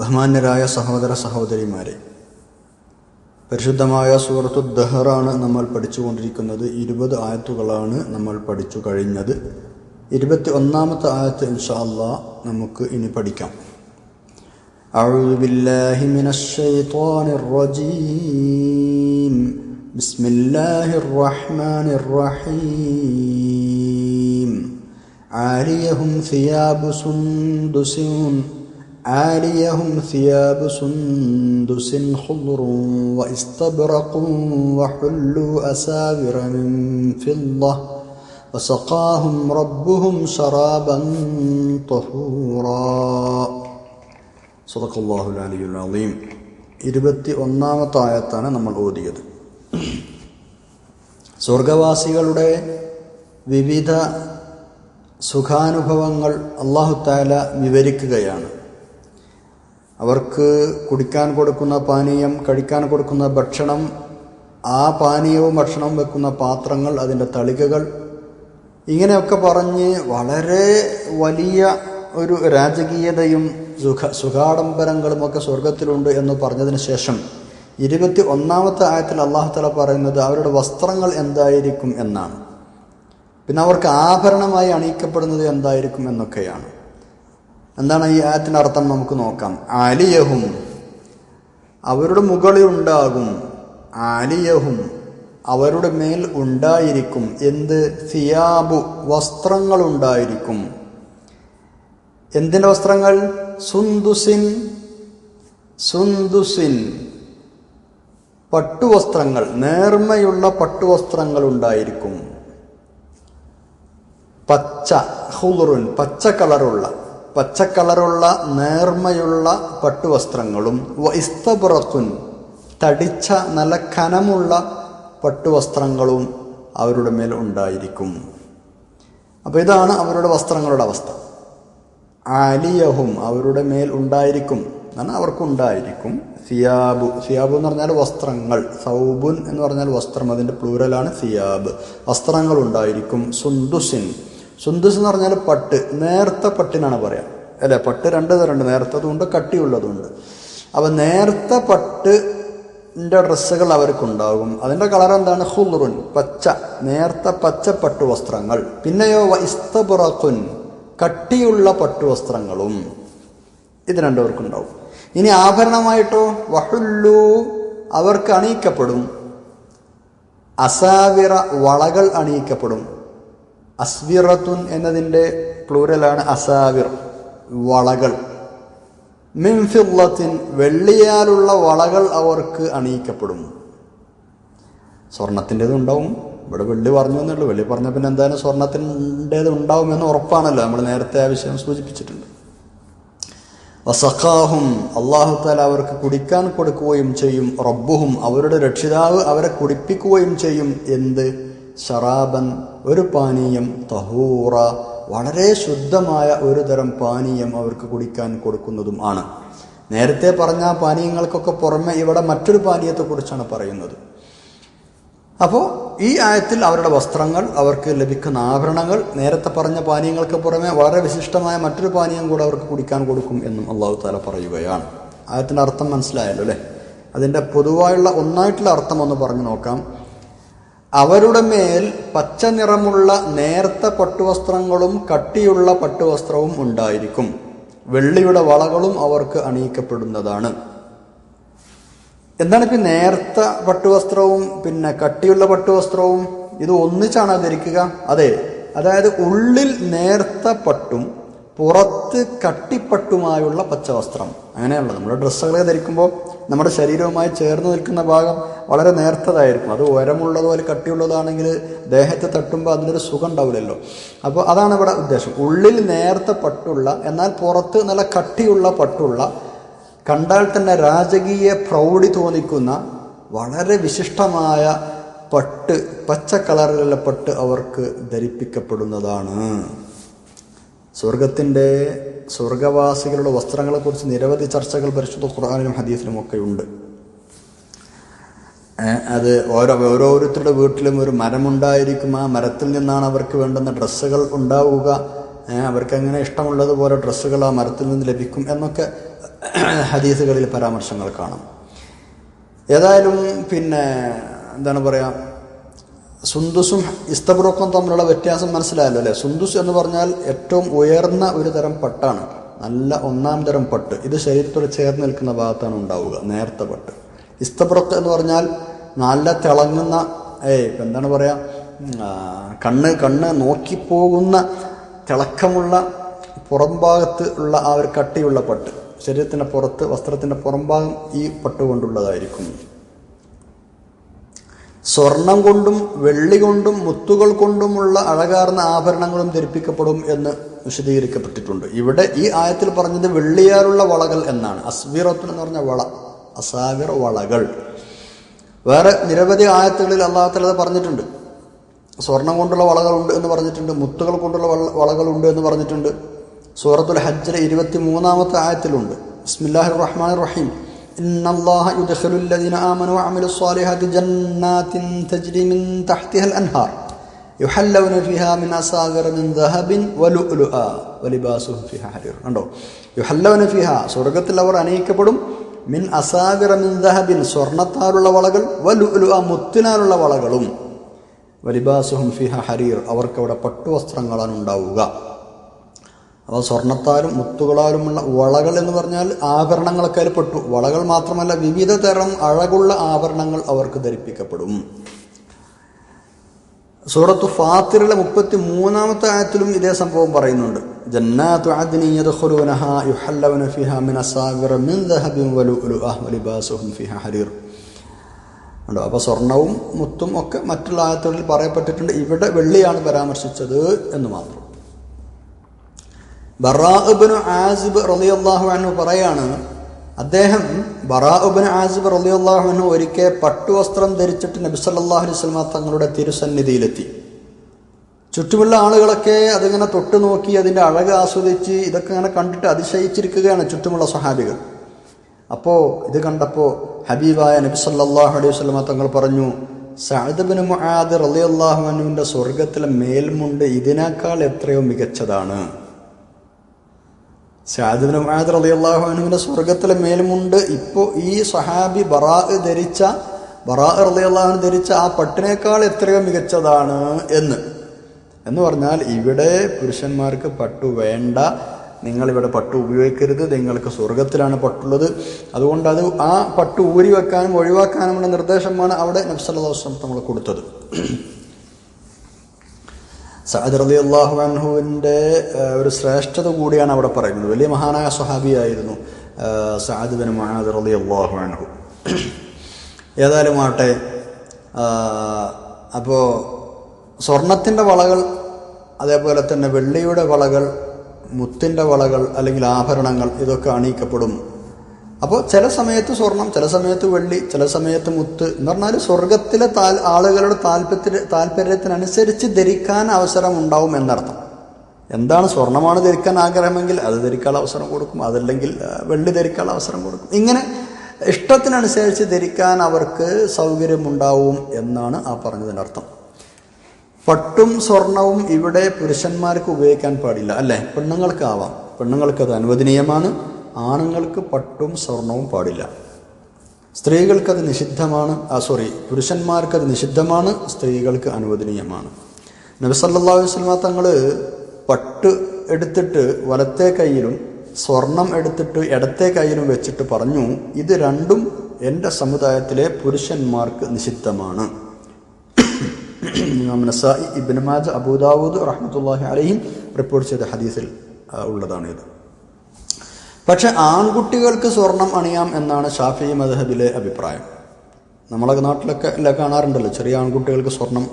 ബഹുമാന്യരായ സഹോദര സഹോദരിമാരെ പരിശുദ്ധമായ സൂറത്തു ദഹറാണ് നമ്മൾ പഠിച്ചുകൊണ്ടിരിക്കുന്നത് ഇരുപത് ആയത്തുകളാണ് നമ്മൾ പഠിച്ചു കഴിഞ്ഞത് ഇരുപത്തി ഒന്നാമത്തെ ആയത്ത് ഇൻഷാ അല്ലാ നമുക്ക് ഇനി പഠിക്കാം أعوذ بالله من الشيطان الرجيم بسم الله الرحمن الرحيم عاليهم ثياب سندس عاليهم ثياب سندس خضر واستبرق وحلوا أساور من فضة وسقاهم ربهم شرابا طهورا صدق الله العلي العظيم ഇരുപത്തി ഒന്നാമത്തെ ആയത്താണ് നമ്മൾ ഓതിയത് സ്വർഗവാസികളുടെ വിവിധ സുഖാനുഭവങ്ങൾ അള്ളാഹു താല വിവരിക്കുകയാണ് അവർക്ക് കുടിക്കാൻ കൊടുക്കുന്ന പാനീയം കഴിക്കാൻ കൊടുക്കുന്ന ഭക്ഷണം ആ പാനീയവും ഭക്ഷണവും വെക്കുന്ന പാത്രങ്ങൾ അതിന്റെ തളികകൾ ഇങ്ങനെയൊക്കെ പറഞ്ഞ് വളരെ വലിയ ഒരു രാജകീയതയും സുഖ സുഖാഡംബരങ്ങളുമൊക്കെ സ്വർഗത്തിലുണ്ട് എന്ന് പറഞ്ഞതിന് ശേഷം ഇരുപത്തി ഒന്നാമത്തെ ആയത്തിൽ അള്ളാഹുത്തല പറയുന്നത് അവരുടെ വസ്ത്രങ്ങൾ എന്തായിരിക്കും എന്നാണ്. പിന്നെ അവർക്ക് ആഭരണമായി അണിയിക്കപ്പെടുന്നത് എന്തായിരിക്കും എന്നൊക്കെയാണ്. എന്താണ് ഈ ആയത്തിന്റെ അർത്ഥം നമുക്ക് നോക്കാം. ആലിയഹും അവരുടെ മുകളിൽ ഉണ്ടാകും. ആലിയഹും അവരുടെ മേൽ ഉണ്ടായിരിക്കും. എന്ത്? സിയാബു വസ്ത്രങ്ങൾ ഉണ്ടായിരിക്കും. എന്തിന്റെ വസ്ത്രങ്ങൾ? സുന്ദുസിൻ സുന്ദുസിൻ. പട്ടുവസ്ത്രങ്ങൾ നേർമയുള്ള പട്ടുവസ്ത്രങ്ങൾ ഉണ്ടായിരിക്കും. പച്ച ഹുറുൻ പച്ച കളറുള്ള. പച്ച കളറുള്ള നേർമയുള്ള പട്ടുവസ്ത്രങ്ങളും. ഇസ്തപുറത്തുൻ തടിച്ച നല്ല കനമുള്ള പട്ടുവസ്ത്രങ്ങളും അവരുടെ മേൽ ഉണ്ടായിരിക്കും. അപ്പോൾ ഇതാണ് അവരുടെ വസ്ത്രങ്ങളുടെ അവസ്ഥ. ആലിയഹും അവരുടെ മേൽ ഉണ്ടായിരിക്കും. എന്നാൽ അവർക്കുണ്ടായിരിക്കും സിയാബു സിയാബു എന്ന് പറഞ്ഞാൽ വസ്ത്രങ്ങൾ. സൗബുൻ എന്ന് പറഞ്ഞാൽ വസ്ത്രം. അതിന്റെ പ്ലൂരലാണ് സിയാബ്. വസ്ത്രങ്ങൾ ഉണ്ടായിരിക്കും. സുന്ദുസിൻ സുന്ദുസ് എന്ന് പറഞ്ഞാൽ പട്ട് നേർത്ത പട്ടിനാണ് പറയാം. അല്ലെ പട്ട് രണ്ട് തരമുണ്ട് നേർത്തതുണ്ട് കട്ടിയുള്ളതുണ്ട്. അപ്പം നേർത്ത പട്ട് ന്റെ ഡ്രസ്സുകൾ അവർക്കുണ്ടാകും. അതിന്റെ കളർ എന്താണ്? ഹുലുറുൻ പച്ച. നേർത്ത പച്ച പട്ടു വസ്ത്രങ്ങൾ. പിന്നെയോ ഇസ്തബുറഖുൻ കട്ടിയുള്ള പട്ടുവസ്ത്രങ്ങളും ഇത് രണ്ടുപേർക്കുണ്ടാവും. ഇനി ആഭരണമായിട്ടോ വഹുല്ലു അവർക്ക് അണിയിക്കപ്പെടും. അസാവിറ വളകൾ അണിയിക്കപ്പെടും. അസ്വിറത്തുൻ എന്നതിന്റെ പ്ലൂരലാണ് അസാവിർ വളകൾ. മിൻഫിള്ളത്തിൻ വെള്ളിയാലുള്ള വളകൾ അവർക്ക് അണിയിക്കപ്പെടും സ്വർണത്തിന്റെതുണ്ടാവും ഇവിടെ വെള്ളി പറഞ്ഞു എന്നുള്ളൂ വെള്ളി പറഞ്ഞ പിന്നെ എന്തായാലും സ്വർണത്തിന്റേത് ഉണ്ടാവുമെന്ന് ഉറപ്പാണല്ലോ. നമ്മൾ നേരത്തെ ആ വിഷയം സൂചിപ്പിച്ചിട്ടുണ്ട്. വസഖാഹും അള്ളാഹു താല അവർക്ക് കുടിക്കാൻ കൊടുക്കുകയും ചെയ്യും. റബ്ബുഹും അവരുടെ രക്ഷിതാവ് അവരെ കുടിപ്പിക്കുകയും ചെയ്യും. എന്ത്? ഷറാബൻ ഒരു പാനീയം തഹൂറ വളരെ ശുദ്ധമായ ഒരു തരം പാനീയം അവർക്ക് കുടിക്കാൻ കൊടുക്കുന്നതും ആണ്. നേരത്തെ പറഞ്ഞ പാനീയങ്ങൾക്കൊക്കെ പുറമെ ഇവിടെ മറ്റൊരു പാനീയത്തെക്കുറിച്ചാണ് പറയുന്നത്. അപ്പോൾ ഈ ആയത്തിൽ അവരുടെ വസ്ത്രങ്ങൾ അവർക്ക് ലഭിക്കുന്ന ആഭരണങ്ങൾ നേരത്തെ പറഞ്ഞ പാനീയങ്ങൾക്ക് പുറമെ വളരെ വിശിഷ്ടമായ മറ്റൊരു പാനീയം കൂടെ അവർക്ക് കുടിക്കാൻ കൊടുക്കും എന്നും അള്ളാഹു താല പറയുകയാണ്. ആയത്തിന്റെ അർത്ഥം മനസ്സിലായല്ലോ അല്ലേ? അതിന്റെ പൊതുവായുള്ള ഒന്നായിട്ടുള്ള അർത്ഥം ഒന്ന് പറഞ്ഞു നോക്കാം. അവരുടെ മേൽ പച്ച നിറമുള്ള നേർത്ത പട്ടുവസ്ത്രങ്ങളും കട്ടിയുള്ള പട്ടുവസ്ത്രവും ഉണ്ടായിരിക്കും. വെള്ളിയുടെ വളകളും അവർക്ക് അണിയിക്കപ്പെടുന്നതാണ്. എന്താണ് ഇപ്പം നേർത്ത പട്ടുവസ്ത്രവും പിന്നെ കട്ടിയുള്ള പട്ടുവസ്ത്രവും? ഇത് ഒന്നിച്ചാണ് ധരിക്കുക അതെ. അതായത് ഉള്ളിൽ നേർത്ത പട്ടും പുറത്ത് കട്ടിപ്പട്ടുമായുള്ള പച്ചവസ്ത്രം. അങ്ങനെയുള്ള നമ്മുടെ ഡ്രസ്സുകളെ ധരിക്കുമ്പോൾ നമ്മുടെ ശരീരവുമായി ചേർന്ന് നിൽക്കുന്ന ഭാഗം വളരെ നേർത്തതായിരിക്കും. അത് ഉയരമുള്ളതുപോലെ കട്ടിയുള്ളതാണെങ്കിൽ ദേഹത്തെ തട്ടുമ്പോൾ അതിനൊരു സുഖം ഉണ്ടാവില്ലല്ലോ. അപ്പോൾ അതാണ് ഇവിടെ ഉദ്ദേശം. ഉള്ളിൽ നേർത്ത പട്ടുള്ള എന്നാൽ പുറത്ത് നല്ല കട്ടിയുള്ള പട്ടുള്ള കണ്ടാൽ തന്നെ രാജകീയ പ്രൗഢി തോന്നിക്കുന്ന വളരെ വിശിഷ്ടമായ പട്ട് പച്ച കളറിലുള്ള പട്ട് അവർക്ക് ധരിപ്പിക്കപ്പെടുന്നതാണ്. സ്വർഗത്തിന്റെ സ്വർഗവാസികളുടെ വസ്ത്രങ്ങളെക്കുറിച്ച് നിരവധി ചർച്ചകൾ പരിശുദ്ധ ഖുർആാനിലും ഹദീസിലും ഒക്കെ ഉണ്ട് അത് ഓരോ ഓരോരുത്തരുടെ വീട്ടിലും ഒരു മരമുണ്ടായിരിക്കും. ആ മരത്തിൽ നിന്നാണ് അവർക്ക് വേണ്ടുന്ന ഡ്രസ്സുകൾ ഉണ്ടാവുക. അവർക്ക് എങ്ങനെ ഇഷ്ടമുള്ളതുപോലെ ഡ്രസ്സുകൾ ആ മരത്തിൽ നിന്ന് ലഭിക്കും എന്നൊക്കെ ഹദീസുകളിൽ പരാമർശങ്ങൾ കാണാം. ഏതായാലും പിന്നെ എന്താണ് പറയുക സുന്ദുസും ഇസ്തബ്രോക്കും തമ്മിലുള്ള വ്യത്യാസം മനസ്സിലായല്ലോ അല്ലേ? സുന്ദുസ് എന്ന് പറഞ്ഞാൽ ഏറ്റവും ഉയർന്ന ഒരു തരം പട്ടാണ്. നല്ല ഒന്നാം തരം പട്ട്. ഇത് ശരീരത്തോട് ചേർന്ന് നിൽക്കുന്ന ഭാഗത്താണ് ഉണ്ടാവുക നേർത്ത പട്ട്. ഇസ്തബ്രൊക്ക് എന്ന് പറഞ്ഞാൽ നല്ല തിളങ്ങുന്ന ഏയ് എന്താണ് പറയുക കണ്ണ് കണ്ണ് നോക്കിപ്പോകുന്ന തിളക്കമുള്ള പുറം ഭാഗത്ത് ഉള്ള ആ ഒരു കട്ടിയുള്ള പട്ട്. ശരീരത്തിന്റെ പുറത്ത് വസ്ത്രത്തിന്റെ പുറംഭാഗം ഈ പട്ട് കൊണ്ടുള്ളതായിരിക്കും. സ്വർണം കൊണ്ടും വെള്ളി കൊണ്ടും മുത്തുകൾ കൊണ്ടുമുള്ള അഴകാർന്ന ആഭരണങ്ങളും ധരിപ്പിക്കപ്പെടും എന്ന് വിശദീകരിക്കപ്പെട്ടിട്ടുണ്ട്. ഇവിടെ ഈ ആയത്തിൽ പറഞ്ഞത് വെള്ളിയാറുള്ള വളകൾ എന്നാണ്. അസ്വീറത്തുൻ എന്ന് പറഞ്ഞ വള അസാവിർ വളകൾ. വേറെ നിരവധി ആയത്തുകളിൽ അള്ളാഹത്തല അത് പറഞ്ഞിട്ടുണ്ട്. സ്വർണം കൊണ്ടുള്ള വളകളുണ്ട് എന്ന് പറഞ്ഞിട്ടുണ്ട് മുത്തുകൾ കൊണ്ടുള്ള വള- വളകളുണ്ട് എന്ന് പറഞ്ഞിട്ടുണ്ട്. സൂറത്തുൽ ഹജ്ജിലെ ഇരുപത്തി മൂന്നാമത്തെ ആയത്തിലുണ്ട്. ബിസ്മില്ലാഹിർ റഹ്മാനിർ റഹീം. إن الله يدخل الذين آمنوا وعملوا الصالحات جنات تجري من تحتها الأنهار يحلون فيها من أساور من ذهب ولؤلؤا ولباسهم فيها حرير കണ്ടോ യുഹല്ലവന ഫിഹ സ്വർഗത്തിൽ അവർ അനയിക്കപ്പെടും മിൻ അസാവിറ മിൻ ദഹബിൻ സ്വർണത്താലുള്ള വളകൾ വലുലു ആ മുത്തിനാലുള്ള വളകളും വലിബാസുഹും ഫിഹ ഹരീർ അവർക്ക് അവിടെ പട്ടുവസ്ത്രങ്ങളാണ് ഉണ്ടാവുക അപ്പോൾ സ്വർണത്താലും മുത്തുകളാലുമുള്ള വളകൾ എന്ന് പറഞ്ഞാൽ ആഭരണങ്ങളൊക്കെ അതിൽ വളകൾ മാത്രമല്ല വിവിധ തരം അഴകുള്ള ആഭരണങ്ങൾ അവർക്ക് ധരിപ്പിക്കപ്പെടും. സൂറത്ത് ഫാത്തിറിലെ മുപ്പത്തി മൂന്നാമത്തെ ആയത്തിലും ഇതേ സംഭവം പറയുന്നുണ്ട്. ജന്നാത്തു ഉണ്ടോ? അപ്പോൾ സ്വർണവും മുത്തും ഒക്കെ മറ്റുള്ള ആയത്തുകളിൽ പറയപ്പെട്ടിട്ടുണ്ട്. ഇവിടെ വെള്ളിയാണ് പരാമർശിച്ചത് എന്ന് മാത്രം. ബറാഅബിന് ആസിബ് റളിയല്ലാഹു അൻഹു പറയാണ് അദ്ദേഹം ബറാഅബിന് ആസിബ് റളിയല്ലാഹു അൻഹു ഒരിക്കൽ പട്ടുവസ്ത്രം ധരിച്ചിട്ട് നബി സല്ലല്ലാഹു അലൈഹി വസല്ലമ തങ്ങളുടെ തിരുസന്നിധിയിലെത്തി. ചുറ്റുമുള്ള ആളുകളൊക്കെ അതിങ്ങനെ തൊട്ടു നോക്കി അതിന്റെ അഴക് ആസ്വദിച്ച് ഇതൊക്കെ ഇങ്ങനെ കണ്ടിട്ട് അതിശയിച്ചിരിക്കുകയാണ് ചുറ്റുമുള്ള സഹാബികൾ അപ്പോൾ ഇത് കണ്ടപ്പോൾ ഹബീബായ നബി സല്ലല്ലാഹു അലൈഹി വസല്ലമ തങ്ങൾ പറഞ്ഞു സഅദ് മുഹാദ് മുആദ് റളിയല്ലാഹു അൻഹുവിന്റെ സ്വർഗത്തിലെ മേൽമുണ്ട് ഇതിനേക്കാൾ എത്രയോ മികച്ചതാണ്. സഅദ് മുഹാദ് അലി അള്ളാഹു അനുവിന് സ്വർഗത്തിലെ മേലുമുണ്ട്. ഇപ്പോൾ ഈ സഹാബി ബറാ ധരിച്ച ബറാ അലി അള്ളാഹുന് ധരിച്ച ആ പട്ടിനേക്കാൾ എത്രയോ മികച്ചതാണ് എന്ന്. എന്ന് പറഞ്ഞാൽ ഇവിടെ പുരുഷന്മാർക്ക് പട്ടു വേണ്ട. നിങ്ങളിവിടെ പട്ടു ഉപയോഗിക്കരുത്. നിങ്ങൾക്ക് സ്വർഗത്തിലാണ് പട്ടുള്ളത്. അതുകൊണ്ട് അത് ആ പട്ടു ഊരി വെക്കാനും ഒഴിവാക്കാനുമുള്ള നിർദ്ദേശമാണ് അവിടെ നബ്സല്ലാസ്ലം നമ്മൾ കൊടുത്തത്. സഅദ് റലി അള്ളാഹു ഒരു ശ്രേഷ്ഠത കൂടിയാണ് അവിടെ പറയുന്നത്. വലിയ മഹാനായ സ്വഹാബിയായിരുന്നു സഅദ് ബിൻ മുആദ് റലി അള്ളാഹു അൻഹു. ഏതായാലും ആട്ടെ അപ്പോൾ സ്വർണത്തിന്റെ വളകൾ അതേപോലെ തന്നെ വെള്ളിയുടെ വളകൾ മുത്തിന്റെ വളകൾ അല്ലെങ്കിൽ ആഭരണങ്ങൾ ഇതൊക്കെ അണിയിക്കപ്പെടും. അപ്പോൾ ചില സമയത്ത് സ്വർണം ചില സമയത്ത് വെള്ളി ചില സമയത്ത് മുത്ത് എന്ന് പറഞ്ഞാൽ സ്വർഗത്തിലെ താൽ ആളുകളുടെ താല്പര്യത്തിന് താല്പര്യത്തിനനുസരിച്ച് ധരിക്കാൻ അവസരം ഉണ്ടാവും എന്നർത്ഥം. എന്താണ് സ്വർണമാണ് ധരിക്കാൻ ആഗ്രഹമെങ്കിൽ അത് ധരിക്കാൻ അവസരം കൊടുക്കും അതല്ലെങ്കിൽ വെള്ളി ധരിക്കാൻ അവസരം കൊടുക്കും. ഇങ്ങനെ ഇഷ്ടത്തിനനുസരിച്ച് ധരിക്കാൻ അവർക്ക് സൗകര്യമുണ്ടാവും എന്നാണ് ആ പറഞ്ഞതിന്റെ അർത്ഥം. പട്ടും സ്വർണവും ഇവിടെ പുരുഷന്മാർക്ക് ഉപയോഗിക്കാൻ പാടില്ല അല്ലേ? പെണ്ണുങ്ങൾക്കാവാം. പെണ്ണുങ്ങൾക്ക് അത് അനുവദനീയമാണ്. ആണുങ്ങൾക്ക് പട്ടും സ്വർണവും പാടില്ല. സ്ത്രീകൾക്കത് നിഷിദ്ധമാണ് ആ സോറി പുരുഷന്മാർക്കത് നിഷിദ്ധമാണ് സ്ത്രീകൾക്ക് അനുവദനീയമാണ്. നബി സല്ലല്ലാഹു അലൈഹി തങ്ങൾ പട്ട് എടുത്തിട്ട് വലത്തെ കയ്യിലും സ്വർണം എടുത്തിട്ട് ഇടത്തെ കയ്യിലും വെച്ചിട്ട് പറഞ്ഞു ഇത് രണ്ടും എന്റെ സമുദായത്തിലെ പുരുഷന്മാർക്ക് നിഷിദ്ധമാണ്. ഇബിൻ മാജ അബൂദാവൂദ് റഹ്മത്തുള്ളാഹി അലഹിം റിപ്പോർട്ട് ചെയ്ത ഹദീസിൽ ഉള്ളതാണ് ഉള്ളതാണിത്. പക്ഷെ ആൺകുട്ടികൾക്ക് സ്വർണം അണിയാം എന്നാണ് ഷാഫി മദഹബിലെ അഭിപ്രായം. നമ്മളെ നാട്ടിലൊക്കെ എല്ലാം കാണാറുണ്ടല്ലോ ചെറിയ ആൺകുട്ടികൾക്ക് സ്വർണം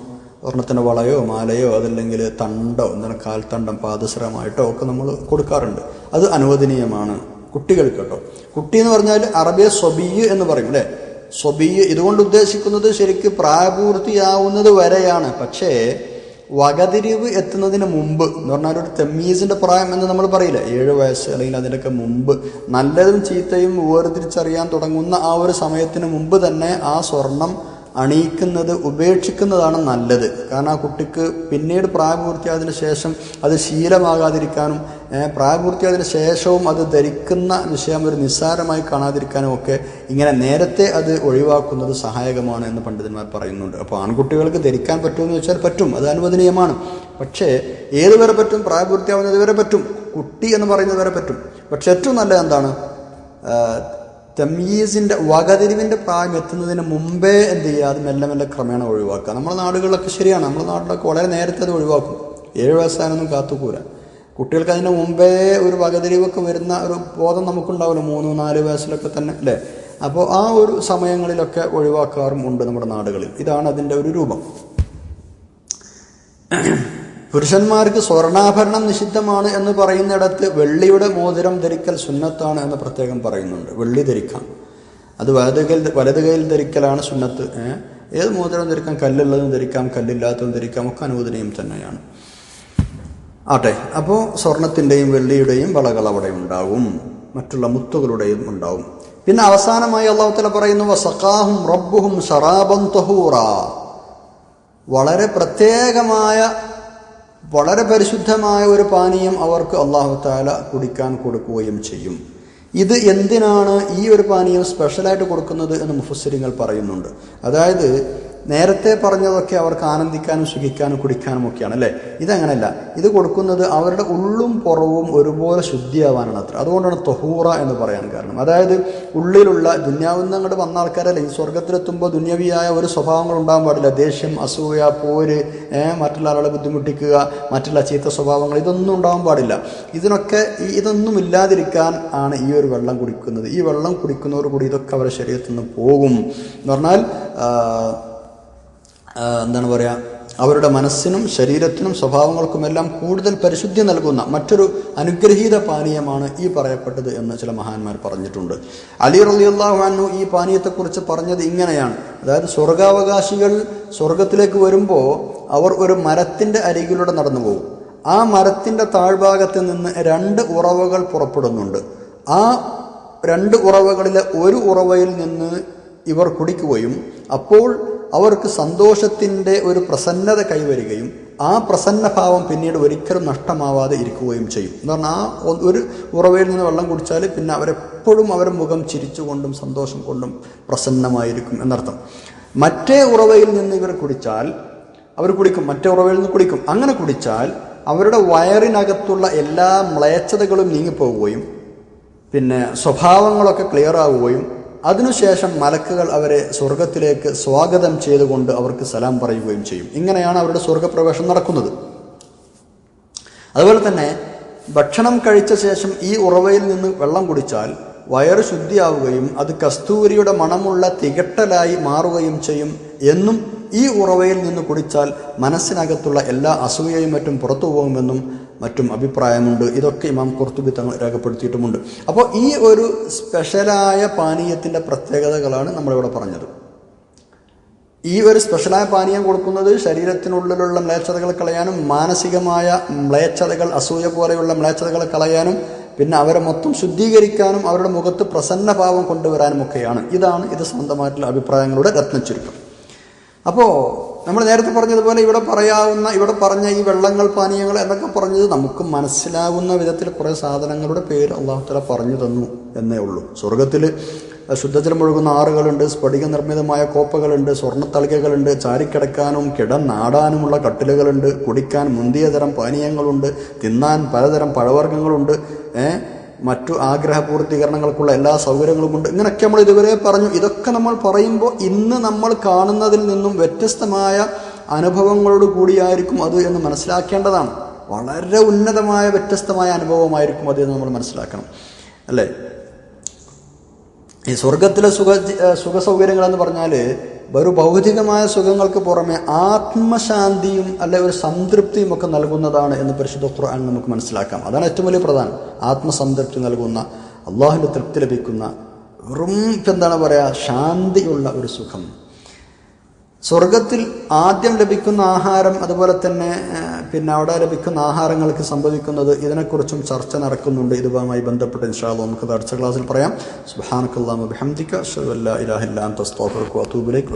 സ്വർണത്തിന്റെ വളയോ മാലയോ അതല്ലെങ്കിൽ തണ്ടോ എന്താണ് കാൽത്തണ്ടം പാദസരമായിട്ടോ ഒക്കെ നമ്മൾ കൊടുക്കാറുണ്ട്. അത് അനുവദനീയമാണ് കുട്ടികൾക്ക് കേട്ടോ. കുട്ടി എന്ന് പറഞ്ഞാൽ അറബിയ സ്വബിയ് എന്ന് പറയും അല്ലേ? സ്വബിയ് ഇതുകൊണ്ട് ഉദ്ദേശിക്കുന്നത് ശരിക്ക് പ്രായപൂർത്തിയാവുന്നത് വരെയാണ്. പക്ഷേ വകതിരിവ് എത്തുന്നതിന് മുമ്പ് എന്ന് പറഞ്ഞാൽ ഒരു തെമ്മീസിന്റെ പ്രായം എന്ന് നമ്മൾ പറയില്ല? ഏഴ് വയസ്സ് അല്ലെങ്കിൽ അതിന്റെയൊക്കെ മുമ്പ്. നല്ലതും ചീത്തയും വേർതിരിച്ചറിയാൻ തുടങ്ങുന്ന ആ ഒരു സമയത്തിന് മുമ്പ് തന്നെ ആ സ്വർണം അണിയിക്കുന്നത് ഉപേക്ഷിക്കുന്നതാണ് നല്ലത്. കാരണം ആ കുട്ടിക്ക് പിന്നീട് പ്രായപൂർത്തിയായതിനു ശേഷം അത് ശീലമാകാതിരിക്കാനും പ്രായപൂർത്തിയായതിനു ശേഷവും അത് ധരിക്കുന്ന വിഷയം ഒരു നിസ്സാരമായി കാണാതിരിക്കാനും ഒക്കെ ഇങ്ങനെ നേരത്തെ അത് ഒഴിവാക്കുന്നത് സഹായകമാണ് എന്ന് പണ്ഡിതന്മാർ പറയുന്നുണ്ട്. അപ്പോൾ ആൺകുട്ടികൾക്ക് ധരിക്കാൻ പറ്റുമെന്ന് വെച്ചാൽ പറ്റും. അത് അനുവദനീയമാണ്. പക്ഷേ ഏതുവരെ പറ്റും? പ്രായപൂർത്തിയാവുന്നത് വരെ പറ്റും. കുട്ടി എന്ന് പറയുന്നത് വരെ പറ്റും. പക്ഷെ ഏറ്റവും നല്ലത് എന്താണ്? ആഹ്, തമീസിന്റെ വകതിരിവിന്റെ പ്രായം എത്തുന്നതിന് മുമ്പേ എന്ത് ചെയ്യുക? അത് മെല്ലെ മെല്ലെ ക്രമേണ ഒഴിവാക്കുക. നമ്മുടെ നാടുകളിലൊക്കെ ശരിയാണ്. നമ്മുടെ നാട്ടിലൊക്കെ വളരെ നേരത്തെ അത് ഒഴിവാക്കും. ഏഴ് വയസ്സാനൊന്നും കാത്തുകൂര. കുട്ടികൾക്ക് അതിന് മുമ്പേ ഒരു വകതിരിവൊക്കെ വരുന്ന ഒരു ബോധം നമുക്കുണ്ടാവില്ല. മൂന്ന് നാല് വയസ്സിലൊക്കെ തന്നെ അല്ലേ? അപ്പോൾ ആ ഒരു സമയങ്ങളിലൊക്കെ ഒഴിവാക്കാറും ഉണ്ട് നമ്മുടെ നാടുകളിൽ. ഇതാണ് അതിന്റെ ഒരു രൂപം. പുരുഷന്മാർക്ക് സ്വർണാഭരണം നിഷിദ്ധമാണ് എന്ന് പറയുന്നിടത്ത് വെള്ളിയുടെ മോതിരം ധരിക്കൽ സുന്നത്താണ് എന്ന് പ്രത്യേകം പറയുന്നുണ്ട്. വെള്ളി ധരിക്കാം. അത് വലത് കയ്യിൽ വലത് കൈയിൽ ധരിക്കലാണ് സുന്നത്ത്. ഏത് മോതിരം ധരിക്കാം? കല്ലുള്ളതും ധരിക്കാം കല്ലില്ലാത്തതും ധരിക്കാം ഒക്കെ അനുവദനീയം തന്നെയാണ്. ആട്ടെ അപ്പോൾ സ്വർണത്തിന്റെയും വെള്ളിയുടെയും വളകൾ അവിടെ ഉണ്ടാവും. മറ്റുള്ള മുത്തുകളുടെയും ഉണ്ടാവും. പിന്നെ അവസാനമായി അള്ളാഹുത്തല പറയുന്നു വസഖാഹും റബ്ബുഹും ഷറാബൻ തഹൂറ. വളരെ പ്രത്യേകമായ വളരെ പരിശുദ്ധമായ ഒരു പാനീയം അവർക്ക് അള്ളാഹു താല കുടിക്കാൻ കൊടുക്കുകയും ചെയ്യും. ഇത് എന്തിനാണ് ഈ ഒരു പാനീയം സ്പെഷ്യലായിട്ട് കൊടുക്കുന്നത് എന്ന് മുഫസ്സിരിങ്ങൾ പറയുന്നുണ്ട്. അതായത് നേരത്തെ പറഞ്ഞതൊക്കെ അവർക്ക് ആനന്ദിക്കാനും സുഖിക്കാനും കുടിക്കാനും ഒക്കെയാണ് അല്ലേ? ഇതങ്ങനെയല്ല ഇത് കൊടുക്കുന്നത് അവരുടെ ഉള്ളും പുറവും ഒരുപോലെ ശുദ്ധിയാവാനാണ് അത്ര. അതുകൊണ്ടാണ് തൊഹൂറ എന്ന് പറയാൻ കാരണം. അതായത് ഉള്ളിലുള്ള ദുന്യാവിൽ അങ്ങോട്ട് വന്ന ആൾക്കാരല്ലേ? ഈ സ്വർഗത്തിലെത്തുമ്പോൾ ദുന്യവിയായ ഒരു സ്വഭാവങ്ങൾ ഉണ്ടാകാൻ പാടില്ല. ദേഷ്യം അസൂയ പോര് മറ്റുള്ള ആളുകളെ ബുദ്ധിമുട്ടിക്കുക മറ്റുള്ള ചീത്ത സ്വഭാവങ്ങൾ ഇതൊന്നും ഉണ്ടാകാൻ പാടില്ല. ഇതിനൊക്കെ ഇതൊന്നും ഇല്ലാതിരിക്കാൻ ആണ് ഈ ഒരു വെള്ളം കുടിക്കുന്നത്. ഈ വെള്ളം കുടിക്കുന്നവർ കൂടി ഇതൊക്കെ അവരുടെ ശരീരത്തിൽ നിന്ന് പോകും. എന്ന് പറഞ്ഞാൽ എന്താണ് പറയുക അവരുടെ മനസ്സിനും ശരീരത്തിനും സ്വഭാവങ്ങൾക്കുമെല്ലാം കൂടുതൽ പരിശുദ്ധി നൽകുന്ന മറ്റൊരു അനുഗ്രഹീത പാനീയമാണ് ഈ പറയപ്പെട്ടത് എന്ന് ചില മഹാന്മാർ പറഞ്ഞിട്ടുണ്ട്. അലി അൻഹു ഈ പാനീയത്തെക്കുറിച്ച് പറഞ്ഞത് ഇങ്ങനെയാണ്. അതായത് സ്വർഗാവകാശികൾ സ്വർഗത്തിലേക്ക് വരുമ്പോൾ അവർ ഒരു മരത്തിന്റെ അരികിലൂടെ നടന്നു പോകും. ആ മരത്തിന്റെ താഴ്ഭാഗത്ത് നിന്ന് രണ്ട് ഉറവകൾ പുറപ്പെടുന്നുണ്ട്. ആ രണ്ട് ഉറവകളിലെ ഒരു ഉറവയിൽ നിന്ന് ഇവർ കുടിക്കുകയും അപ്പോൾ അവർക്ക് സന്തോഷത്തിന്റെ ഒരു പ്രസന്നത കൈവരികയും ആ പ്രസന്നഭാവം പിന്നീട് ഒരിക്കലും നഷ്ടമാവാതെ ഇരിക്കുകയും ചെയ്യും. എന്ന് പറഞ്ഞാൽ ആ ഒരു ഉറവയിൽ നിന്ന് വെള്ളം കുടിച്ചാൽ പിന്നെ അവരെപ്പോഴും അവരുടെ മുഖം ചിരിച്ചുകൊണ്ടും സന്തോഷം കൊണ്ടും പ്രസന്നമായിരിക്കും എന്നർത്ഥം. മറ്റേ ഉറവയിൽ നിന്ന് ഇവർ കുടിച്ചാൽ അവർ കുടിക്കും മറ്റേ ഉറവയിൽ നിന്ന് കുടിക്കും. അങ്ങനെ കുടിച്ചാൽ അവരുടെ വയറിനകത്തുള്ള എല്ലാ മ്ലേച്ഛതകളും നീങ്ങിപ്പോവുകയും പിന്നെ സ്വഭാവങ്ങളൊക്കെ ക്ലിയർ ആവുകയും അതിനുശേഷം മലക്കുകൾ അവരെ സ്വർഗത്തിലേക്ക് സ്വാഗതം ചെയ്തുകൊണ്ട് അവർക്ക് സലാം പറയുകയും ചെയ്യും. ഇങ്ങനെയാണ് അവരുടെ സ്വർഗപ്രവേശം നടക്കുന്നത്. അതുപോലെ തന്നെ ഭക്ഷണം കഴിച്ച ശേഷം ഈ ഉറവയിൽ നിന്ന് വെള്ളം കുടിച്ചാൽ വയറ് ശുദ്ധിയാവുകയും അത് കസ്തൂരിയുടെ മണമുള്ള തികട്ടലായി മാറുകയും ചെയ്യും എന്നും ഈ ഉറവയിൽ നിന്ന് കുടിച്ചാൽ മനസ്സിനകത്തുള്ള എല്ലാ അസൂയയും മറ്റും പുറത്തു പോകുമെന്നും മറ്റും അഭിപ്രായമുണ്ട്. ഇതൊക്കെ ഇമാം കുർത്തുബി തങ്ങൾ രേഖപ്പെടുത്തിയിട്ടുമുണ്ട്. അപ്പോൾ ഈ ഒരു സ്പെഷ്യലായ പാനീയത്തിന്റെ പ്രത്യേകതകളാണ് നമ്മളിവിടെ പറഞ്ഞത്. ഈ ഒരു സ്പെഷ്യലായ പാനീയം കൊടുക്കുന്നത് ശരീരത്തിനുള്ളിലുള്ള മ്ലേച്ഛതകൾ കളയാനും മാനസികമായ മ്ലേച്ഛതകൾ അസൂയ പോലെയുള്ള മ്ലേച്ഛതകൾ കളയാനും പിന്നെ അവരെ മൊത്തം ശുദ്ധീകരിക്കാനും അവരുടെ മുഖത്ത് പ്രസന്നഭാവം കൊണ്ടുവരാനും ഒക്കെയാണ്. ഇതാണ് ഇത് സ്വന്തമായിട്ടുള്ള അഭിപ്രായങ്ങളുടെ രത്നച്ചുരുക്കം. അപ്പോൾ നമ്മൾ നേരത്തെ പറഞ്ഞതുപോലെ ഇവിടെ പറയാവുന്ന ഇവിടെ പറഞ്ഞ ഈ വെള്ളങ്ങൾ പാനീയങ്ങൾ എന്നൊക്കെ പറഞ്ഞത് നമുക്ക് മനസ്സിലാവുന്ന വിധത്തിൽ കുറേ സാധനങ്ങളുടെ പേര് അള്ളാഹുത്തല പറഞ്ഞു തന്നു എന്നേ ഉള്ളൂ. സ്വർഗത്തിൽ ശുദ്ധജലം ഒഴുകുന്ന ആറുകളുണ്ട് സ്ഫടിക നിർമ്മിതമായ കോപ്പകളുണ്ട് സ്വർണത്തളികകളുണ്ട് ചാരിക്കിടക്കാനും കിടന്നാടാനുമുള്ള കട്ടിലുകളുണ്ട് കുടിക്കാൻ മുന്തിയ തരം പാനീയങ്ങളുണ്ട് തിന്നാൻ പലതരം പഴവർഗങ്ങളുണ്ട് ഏ? മറ്റു ആഗ്രഹ പൂർത്തീകരണങ്ങൾക്കുള്ള എല്ലാ സൗകര്യങ്ങളും ഉണ്ട്. ഇങ്ങനെയൊക്കെ നമ്മൾ ഇതുവരെ പറഞ്ഞു. ഇതൊക്കെ നമ്മൾ പറയുമ്പോൾ ഇന്ന് നമ്മൾ കാണുന്നതിൽ നിന്നും വ്യത്യസ്തമായ അനുഭവങ്ങളോട് കൂടിയായിരിക്കും അത് എന്ന് മനസ്സിലാക്കേണ്ടതാണ്. വളരെ ഉന്നതമായ വ്യത്യസ്തമായ അനുഭവമായിരിക്കും അത് എന്ന് നമ്മൾ മനസ്സിലാക്കണം. അല്ലേ? ഈ സ്വർഗത്തിലെ സുഖ സുഖ സൗകര്യങ്ങൾ എന്ന് പറഞ്ഞാൽ ഒരു ഭൗതികമായ സുഖങ്ങൾക്ക് പുറമെ ആത്മശാന്തിയും അല്ലെ ഒരു സംതൃപ്തിയും ഒക്കെ നൽകുന്നതാണ് എന്ന് പരിശുദ്ധ ഖുർആൻ നമുക്ക് മനസ്സിലാക്കാം. അതാണ് ഏറ്റവും വലിയ പ്രധാനം. ആത്മസംതൃപ്തി നൽകുന്ന അള്ളാഹുവിന്റെ തൃപ്തി ലഭിക്കുന്ന വെറും എന്താണ് പറയുക ശാന്തിയുള്ള ഒരു സുഖം. സ്വർഗത്തിൽ ആദ്യം ലഭിക്കുന്ന ആഹാരം അതുപോലെ തന്നെ പിന്നെ അവിടെ ലഭിക്കുന്ന ആഹാരങ്ങൾക്ക് സംഭവിക്കുന്നത് ഇതിനെക്കുറിച്ചും ചർച്ച നടക്കുന്നുണ്ട്. ഇതുമായി ബന്ധപ്പെട്ട് ഇൻഷാല്ല നമുക്ക് അടുത്ത ക്ലാസ്സിൽ പറയാം. സുഹാനക്കല്ലാമ ബിഹംദിക അഷ്ഹദു അല്ലാ ഇലാഹ ഇല്ലാ അൻത അസ്തഗ്ഫിറുക വഅതൂബു ഇലൈക്.